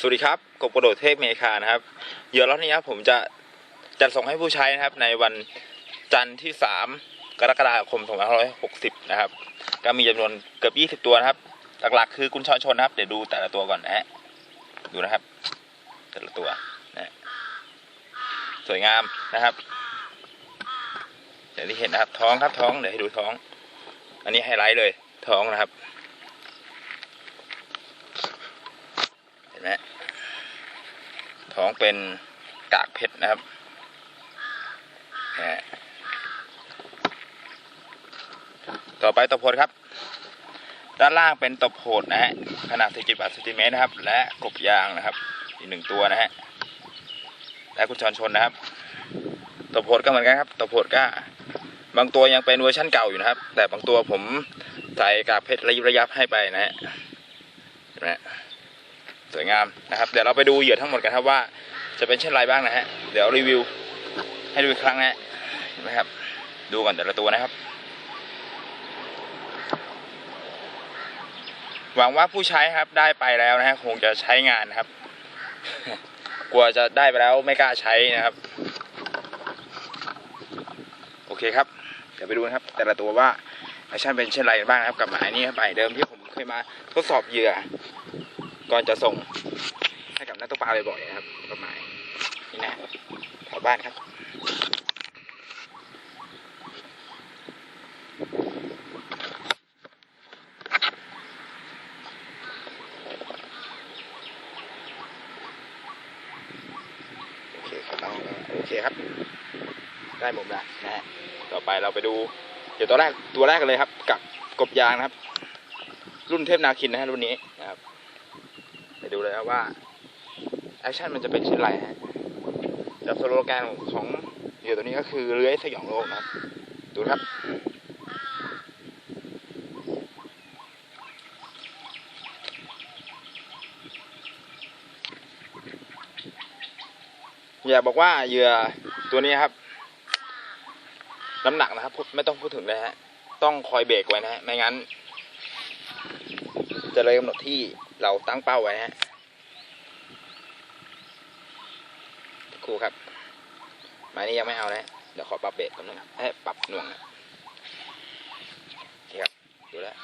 สวัสดีครับกบกระโดดเทพเมคานะครับ เดี๋ยวรอบนี้ครับผมจะจัดส่งให้ผู้ใช้นะครับ ในวันจันทร์ที่ 3 กรกฎาคม2560 นะครับ ก็มีจำนวนเกือบ 20 ตัวนะครับ หลักๆ คือกุญชรชนนะครับ เดี๋ยวดูแต่ละตัวก่อนนะฮะ ดูนะครับ แต่ละตัวนะฮะสวยงามนะครับอย่างที่เห็นนะครับ ท้องครับท้อง เดี๋ยวให้ดูท้อง อันนี้ไฮไลท์เลยท้องนะครับ เห็นไหม ท้องเป็นกากเพชรนะครับฮะต่อไปตบโพดครับ ด้านล่างเป็นตบโพดนะฮะขนาด48เซนติเมตรนะครับ และกบยางนะครับ อีกหนึ่งตัวนะฮะและกุญชรชนนะครับตบโพดก็เหมือนกันครับตบโพดก็บางตัวยังเป็นเวอร์ชั่นเก่าอยู่นะครับ แต่บางตัวผมใส่กากเพชรระยิบระยับให้ไปนะฮะ วยงามนะครับเดี๋ยวเราไปดูเหยื่อทั้งหมดกันครับว่าจะเป็นเช่นไรบ้างนะฮะเดี๋ยวรีวิวให้ดูอีกครั้งนะฮะนไหมครับ ดูก่อนแต่ละตัวนะครับ หวังว่าผู้ใช้ครับได้ไปแล้วนะฮะคงจะใช้งานนะครับ กลัวจะได้ไปแล้วไม่กล้าใช้นะครับ โอเคครับ เดี๋ยวไปดูนะครับ แต่ละตัวว่าแอคชั่นเป็นเช่นไรกันบ้างนะครับ กับหมายนี้ครับหมายเดิมที่ผมเคยมาทดสอบเหยื่อ ก่อนจะส่งให้กับนักตกปลาบ่อยๆนะครับประมาณนี่นะแถวบ้านครับโอเคครับโอเคครับได้มุมแล้วนะฮะต่อไปเราไปดู เดี๋ยวตัวแรกตัวแรกกันเลยครับ กับกบยางนะครับ รุ่นเทพนาคินนะฮะรุ่นนี้ ดูเลยครับว่าแอคชั่นมันจะเป็นเช่นไรฮะจากสโลแกนของเหยื่อตัวนี้ก็คือเลื้อยสยองโลกนะครับดูครับอยากบอกว่าเหยื่อตัวนี้ครับ น้ำหนักนะครับไม่ต้องพูดถึงเลยฮะ ต้องคอยเบรกไว้นะฮะ ไม่งั้น จะเลยกำหนดที่เราตั้งเป้าไว้ฮะ ครูครับไม้นี้ยังไม่เอานะเดี๋ยวขอปรับเบรกกันนึงให้ปรับหน่วงนะนี่ครับดูแล้ว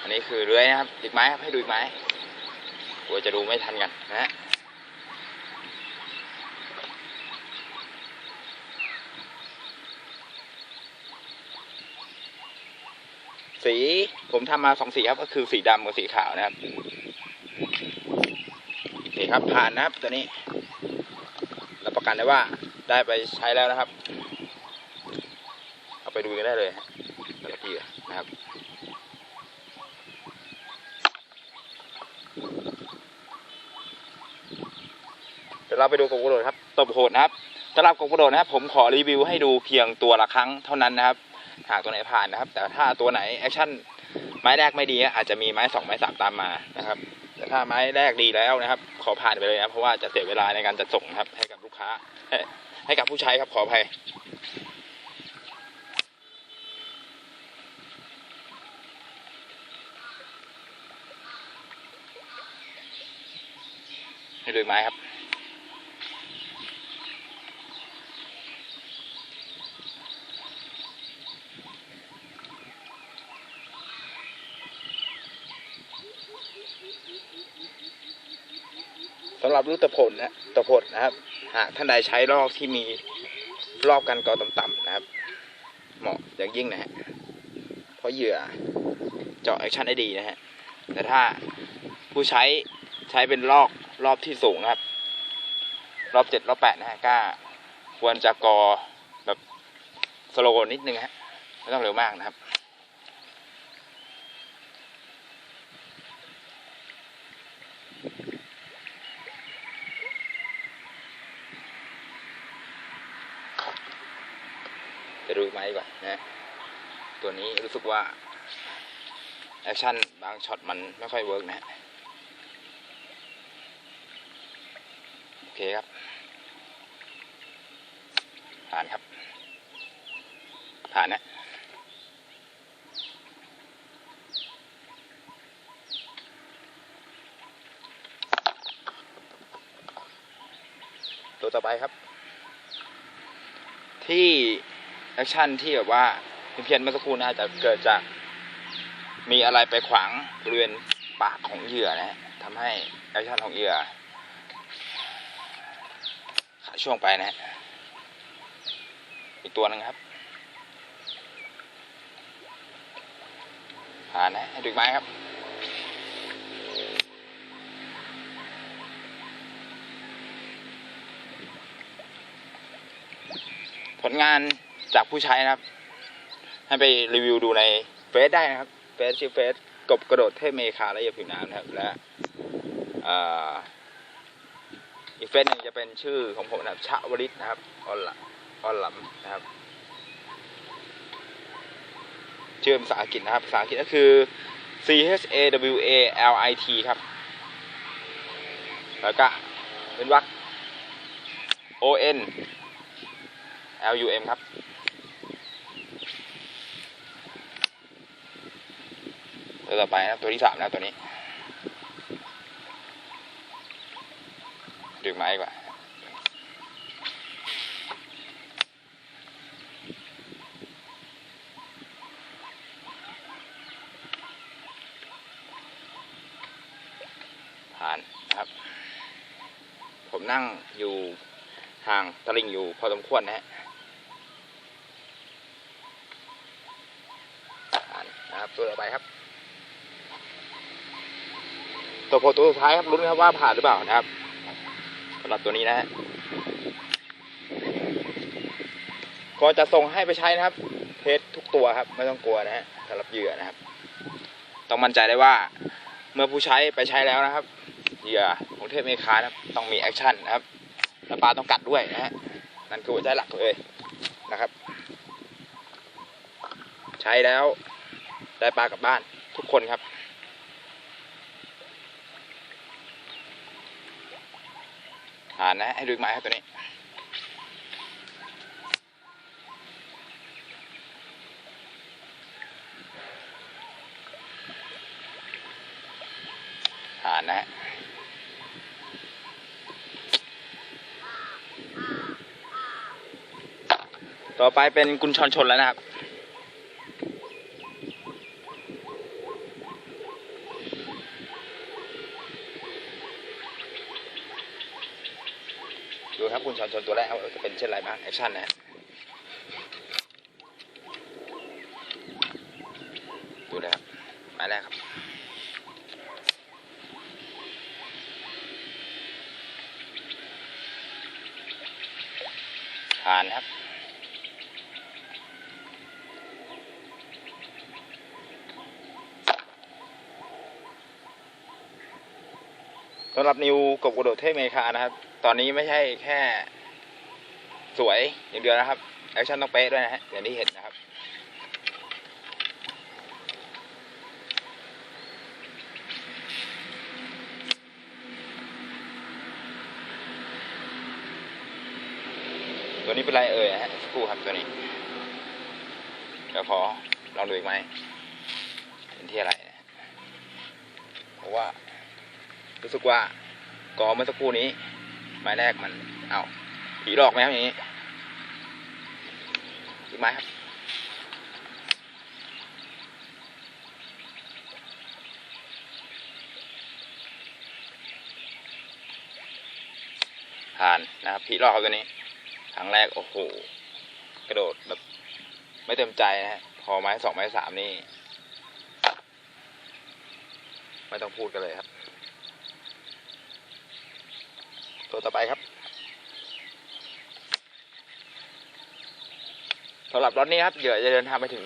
อันนี้คือเรือยนะครับอีกไม้ครับให้ดูอีกไม้กลัวจะดูไม่ทันกันนะฮะ สีผมทำมาสองสีครับ ก็คือสีดำกับสีขาวนะครับนี่ครับผ่านนะครับตัวนี้รับประกันได้ว่าได้ไปใช้แล้วนะครับ เอาไปดูกันได้เลยแต่ละทีนะครับเดี๋ยวเราไปดูกบกระโดดครับตบโหดนะครับสำหรับกบกระโดดนะครับ ผมขอรีวิวให้ดูเพียงตัวละครั้งเท่านั้นนะครับ หากตัวไหนผ่านนะครับ แต่ถ้าตัวไหนแอคชั่นไม้แรกไม่ดีอาจจะมีไม้สองไม้สามตามมานะครับ แต่ถ้าไม้แรกดีแล้วนะครับ ขอผ่านไปเลยนะเพราะว่าจะเสียเวลาในการจัดส่งนะครับ ให้กับลูกค้า ให้ให้กับผู้ใช้ครับขออภัยให้ดูไม้ครับ สำหรับลูกตะพลนะตะพลนะครับ หากท่านใดใช้ลอกที่มีรอบกันกอต่ำๆนะครับ เหมาะอย่างยิ่งนะฮะเพราะเหยื่อเจาะแอคชั่นได้ดีนะฮะแต่ถ้าผู้ใช้ใช้เป็นลอกรอบที่สูงนะครับ รอบเจ็ดรอบแปดนะฮะก็ควรจะกอแบบสโลว์นิดนึงฮะไม่ต้องเร็วมากนะครับ จะดูไหมก่อนนะตัวนี้รู้สึกว่าแอคชั่นบางช็อตมันไม่ค่อยเวิร์กนะโอเคครับผ่านครับ ผ่านนะตัวต่อไปครับ ที่ แอคชั่นที่แบบว่าเพี้ยนเมื่อสักครู่น่าจะเกิดจากมีอะไรไปขวางบริเวณปากของเหยื่อนะฮะทำให้แอคชั่นของเหยื่อขาดช่วงไปนะฮะอีกตัวหนึงครับผ่านนะให้ดูกไม้ครับผลงาน จากผู้ใช้นะครับ ให้ไปรีวิวดูในเฟซได้นะครับเฟซชื่อเฟซกบกระโดดเทพเมคาและเหยาผิวน้ำนะครับ และอ่ออีกเฟซหนึ่งจะเป็นชื่อของผมนะครับชะวริศนะครับออนละออนหลำนะครับ ชื่อภาษาอังกฤษนะครับภาษาอังกฤษก็คือ C H A W A L I T ครับ แล้วก็เป็นวรรค O N L U M ครับ ตัวต่อไปนะตัวที่สามนะตัวนี้ ดึกไม้ดีกว่าผ่านนะครับ ผมนั่งอยู่ห่างตะลิงอยู่พอสมควรนะฮะผ่านนะครับตัวต่อไปครับ ตัวโพตัวสุดท้ายครับลุ้นครับว่าผ่านหรือเปล่านะครับสำหรับตัวนี้นะฮะก็จะส่งให้ไปใช้นะครับ เทสทุกตัวครับ ไม่ต้องกลัวนะฮะสำหรับเหยื่อนะครับ ต้องมั่นใจได้ว่า เมื่อผู้ใช้ไปใช้แล้วนะครับเหยื่อของเทพเมคานะครับต้องมีแอคชั่นนะครับและปลาต้องกัดด้วยนะฮะนั่นคือหัวใจหลักเลยนะครับ ใช้แล้วได้ปลากลับบ้านทุกคนครับ อ่านนะ ให้ดูอีกไม้ครับตัวนี้อ่านนะต่อไปเป็นกุญชรชนแล้วนะครับ ดูครับคุณชอนชนตัวแรกครับจะเป็นเช่นไรบ้าง แอคชั่นนะดูเลยครับหมายแรกครับ ผ่านครับสำหรับนิวกบกระโดดเทพเมคานะครับ ตอนนี้ไม่ใช่แค่ สวยอย่างเดียวนะครับแอคชั่นต้องเป๊ะด้วยนะฮะอย่างที่เห็นนะครับตัวนี้เป็นไรเอ่ยฮะสกครู่ครับตัวนี้เดี๋ยวขอลองดูอีกไหมเป็นที่อะไรนะเพราะว่ารู้สึกว่ากอเมื่อสักครู่นี้ไม้แรกมันเอา ผีหลอกไหมครับอย่างนี้อีกไม้ครับผ่านนะครับผีหลอกครับตัวนี้ครั้งแรกโอ้โหกระโดดแบบไม่เต็มใจนะฮะพอไม้สองไม้สามนี่ ไม่ต้องพูดกันเลยครับ ตัวต่อไปครับ สำหรับรถนี้ครับเหยื่อจะเดินทางไปถึง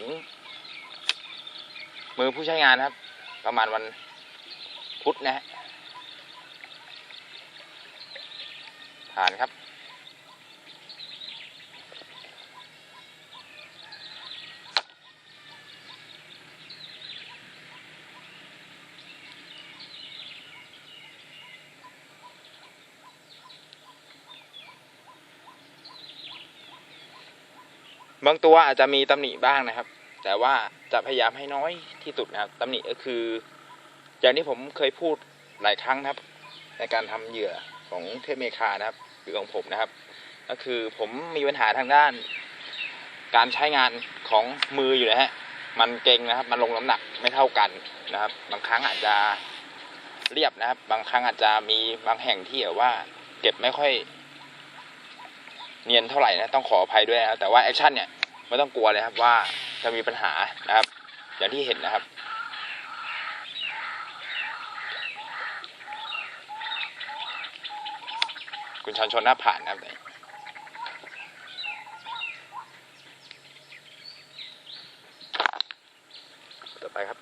มือผู้ใช้งานครับ ประมาณวันพุธนะฮะผ่านครับ บางตัวอาจจะมีตำหนิบ้างนะครับ แต่ว่าจะพยายามให้น้อยที่สุดนะครับตำหนิก็คือ อย่างที่ผมเคยพูดหลายครั้งนะครับ ในการทำเหยื่อของเทเมคานะครับหรือของผมนะครับ ก็คือผมมีปัญหาทางด้าน การใช้งานของมืออยู่นะฮะมันเก่งนะครับ มันลงน้ำหนักไม่เท่ากันนะครับ บางครั้งอาจจะเรียบนะครับ บางครั้งอาจจะมีบางแห่งที่แบบว่า เก็บไม่ค่อย เนียนเท่าไหร่นะต้องขออภัยด้วยนะครับแต่ว่าแอคชั่นเนี่ย ไม่ต้องกลัวเลยครับว่าจะมีปัญหานะครับ อย่างที่เห็นนะครับ คุณชอนชนหน้าผ่านนะครับ ต่อไปครับ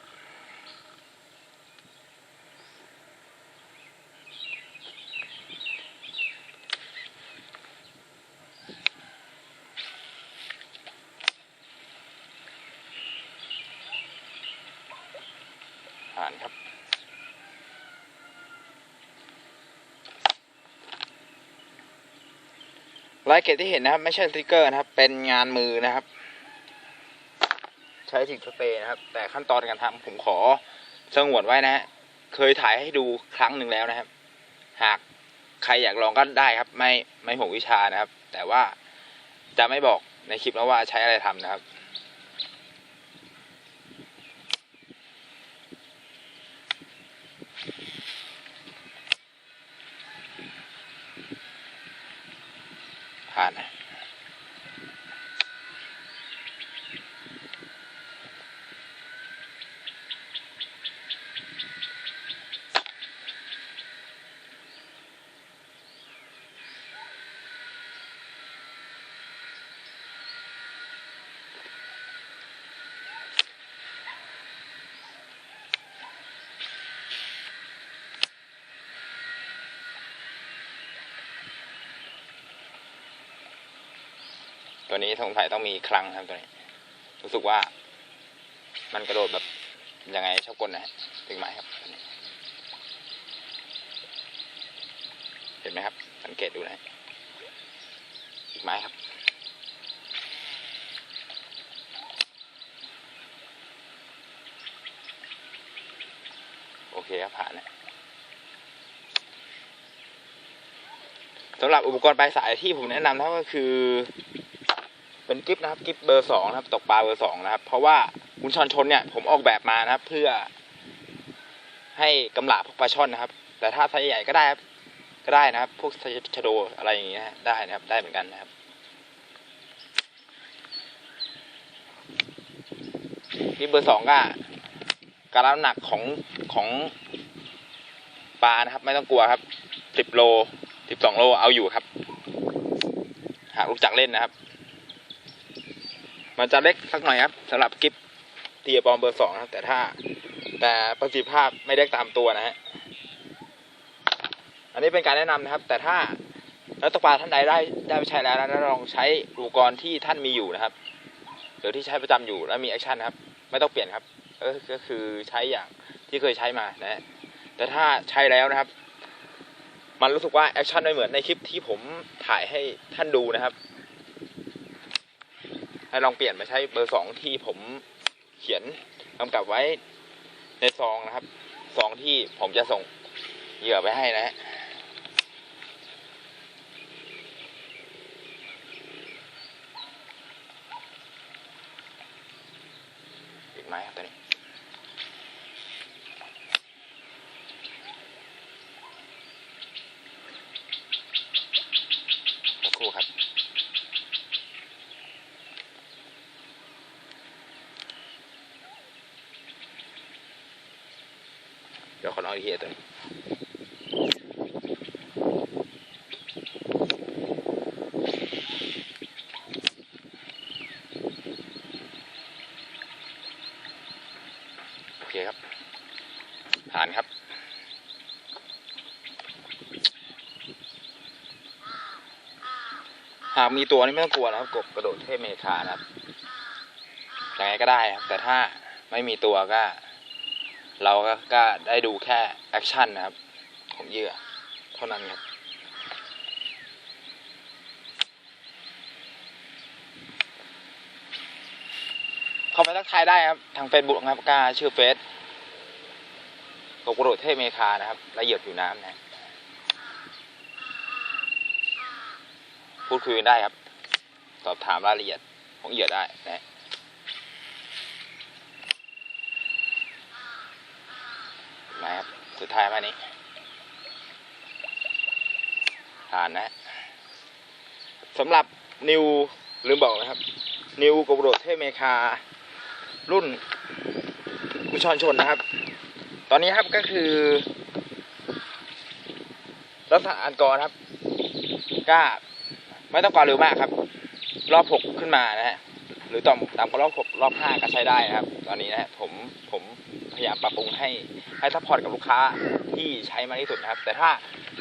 ผ่านครับ ลายเกตที่เห็นนะครับ ไม่ใช่สติกเกอร์นะครับ เป็นงานมือนะครับ ใช้ถึงสเปรย์นะครับ แต่ขั้นตอนการทำผมขอสงวนไว้นะฮะเคยถ่ายให้ดูครั้งหนึ่งแล้วนะครับ หากใครอยากลองก็ได้ครับ ไม่ไม่ห่วงวิชานะครับ แต่ว่าจะไม่บอกในคลิปนะว่าใช้อะไรทำนะครับ ผ่ ตัวนี้สงสัยต้องมีคลังครับตัวนี้ รู้สึกว่า มันกระโดดแบบยังไงชอบกลนะฮะถึงไหมครับ เห็นไหมครับ สังเกตดูนะฮะอีกไม้ครับโอเคครับผ่านนะสำหรับอุปกรณ์ปลายสายที่ผมแนะนำนะครับก็คือ เป็นกิฟนะครับกิฟเบอร์สองนะครับตกปลาเบอร์สองนะครับ เพราะว่าคุณชอนชนเนี่ยผมออกแบบมานะครับ เพื่อ ให้กำลาพวกปลาช่อนนะครับ แต่ถ้าไซส์ใหญ่ก็ได้ครับก็ได้นะครับ พวกไซส์ชะโดอะไรอย่างเงี้ยได้นะครับ ได้เหมือนกันนะครับกิฟเบอร์สองก็การรับน้ำหนักของของปลานะครับ ไม่ต้องกลัวครับสิบโลสิบสองโลเอาอยู่ครับ หากรู้จักเล่นนะครับ มันจะเล็กสักหน่อยครับสำหรับกิฟทีบอมเบอร์สองนะครับ แต่ถ้าแต่ประสิทธิภาพไม่ได้ตามตัวนะฮะอันนี้เป็นการแนะนำนะครับ แต่ถ้านักตกปลาท่านใดได้ได้ไปใช้แล้วนะลองใช้อุปกรณ์ที่ท่านมีอยู่นะครับหรือที่ใช้ประจำอยู่แล้วมีแอคชั่นนะครับ ไม่ต้องเปลี่ยนครับก็คือใช้อย่างที่เคยใช้มานะฮะแต่ถ้าใช้แล้วนะครับ มันรู้สึกว่าแอคชั่นไม่เหมือนในคลิปที่ผมถ่ายให้ท่านดูนะครับ ให้ลองเปลี่ยนมาใช้เบอร์สองที่ผมเขียนกำกับไว้ในซองนะครับซองที่ผมจะส่งเหยื่อไปให้นะฮะอีกไหมครับตัวนี้สักครู่ครับ เดี๋ยตัวโอเคครับ ผ่านครับหากมีตัวนี่ไม่ต้องกลัวนะครับ กบกระโดดเทพเมคานะครับยังไงก็ได้ครับ แต่ถ้าไม่มีตัวก็ เราก็กได้ดูแค่แอคชั่นนะครับ ของเหยื่อเท่านั้นครับเข้าไปทักทายได้ครับ ทางเฟซบุ๊กครับก็ชื่อเฟซกบกระโดดเทพเมคานะครับละเหยื่อผิวน้ำนะพูดคุยกันได้ครับ สอบถามรายละเอียดของเหยื่อได้นะะครับ สุดท้ายมานี้ผ่านนะสำหรับนิวลืมบอกนะครับ นิวกบโดดเทพเมคา รุ่นกุชรชนนะครับ ตอนนี้ครับก็คือลักษณะอันกรครับก็ไม่ต้องกรเร็วมากครับ รอบหกขึ้นมานะฮะหรือต่ำต่ำกว่ารอบหกรอบห้าก็ใช้ได้นะครับ ตอนนี้นะฮะผมผมพยายามปรับปรุงให้ ให้ซัพพอร์ตกับลูกค้าที่ใช้มากที่สุดนะครับ แต่ถ้า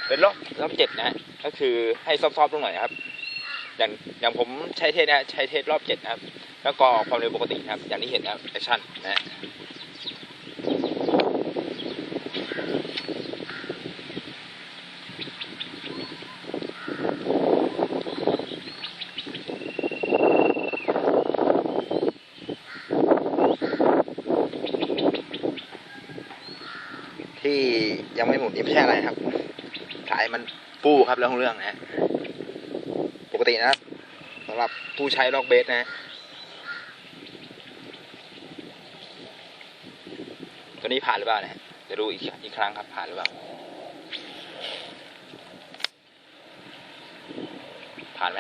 เป็นรอบรอบเจ็ดนะก็คือให้ซอฟต์ๆลงหน่อยนะครับ อย่างอย่างผมใช้เทสนะฮะใช้เทสรอบเจ็ดนะครับ แล้วก็ความเร็วปกตินะครับ อย่างที่เห็นนะครับแอคชั่นนะ นุนนี่ไม่ใช่อะไรครับสายมันปู้ครับเรื่องของเรื่องนะฮะปกตินะครับสำหรับผู้ใช้ล็อกเบสนะฮะตัวนี้ผ่านหรือเปล่านะฮะจะดูอีกอีกครั้งครับผ่านหรือเปล่า ผ่านไหม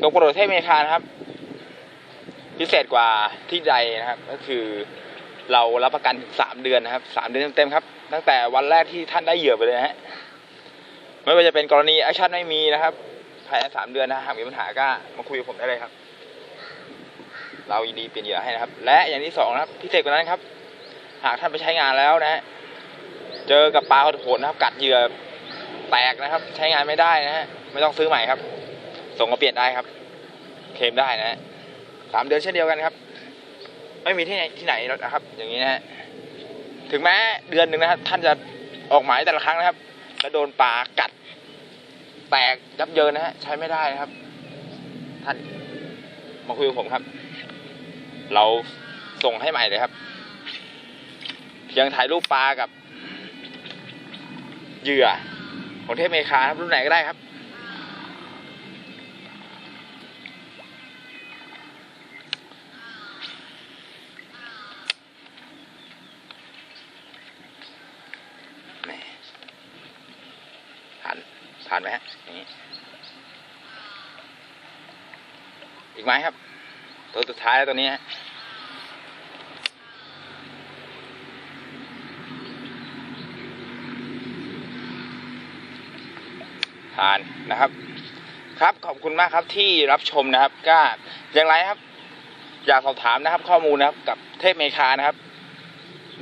ตัวโปรเทพเมคานครับ พิเศษกว่าที่ใดนะครับ ก็คือ เรารับประกันถึงสามเดือนนะครับสามเดือนเต็มๆครับ ตั้งแต่วันแรกที่ท่านได้เหยื่อไปเลยนะฮะไม่ว่าจะเป็นกรณีแอคชั่นไม่มีนะครับภายในสามเดือนนะหากมีปัญหาก็มาคุยกับผมได้เลยครับ เรายินดีเปลี่ยนเหยื่อให้นะครับ และอย่างที่สองนะครับพิเศษกว่านั้นครับ หากท่านไปใช้งานแล้วนะฮะเจอกับปลาโหดนะครับ กัดเหยื่อแตกนะครับ ใช้งานไม่ได้นะฮะไม่ต้องซื้อใหม่ครับ ส่งมาเปลี่ยนได้ครับ เคลมได้นะฮะสามเดือนเช่นเดียวกันครับ ไม่มีที่ไหนที่ไหนแล้วนะครับ อย่างนี้นะฮะถึงแม้เดือนหนึ่งนะครับ ท่านจะออกหมายแต่ละครั้งนะครับแล้วโดนปลากัด แตกยับเยินนะฮะใช้ไม่ได้นะครับ ท่านมาคุยกับผมครับ เราส่งให้ใหม่เลยครับเพียงถ่ายรูปปลากับเหยื่อของเทพเมคาครับรุ่นไหนก็ได้ครับ นี้ อีกไหมครับ ตัวสุดท้ายแล้วตัวนี้ฮะผ่านนะครับ ครับขอบคุณมากครับที่รับชมนะครับ ก็อย่างไรครับ อยากสอบถามนะครับ ข้อมูลนะครับ กับเทพเมคานะครับ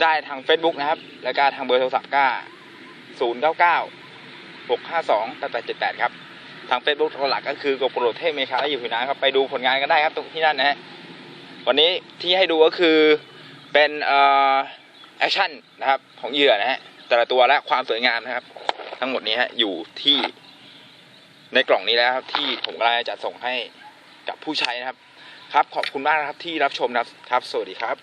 ได้ทาง Facebook นะครับ แล้วก็ทางเบอร์โทรศัพท์ก็0 9 9 6 5 2 8 8 7 8 ครับ ทาง Facebook หลักก็คือกบโรดเทพเมคาและอยู่ผิวน้ำครับ ไปดูผลงานกันได้ครับตรงที่นั่นนะฮะ วันนี้ที่ให้ดูก็คือเป็นเอ่อแอคชั่นนะครับของเหยื่อนะฮะ แต่ละตัวและความสวยงามนะครับ ทั้งหมดนี้ฮะอยู่ที่ในกล่องนี้แล้วครับที่ผมกำลังจะส่งให้กับผู้ใช้นะครับ ครับขอบคุณมากนะครับที่รับชมนะครับ สวัสดีครับ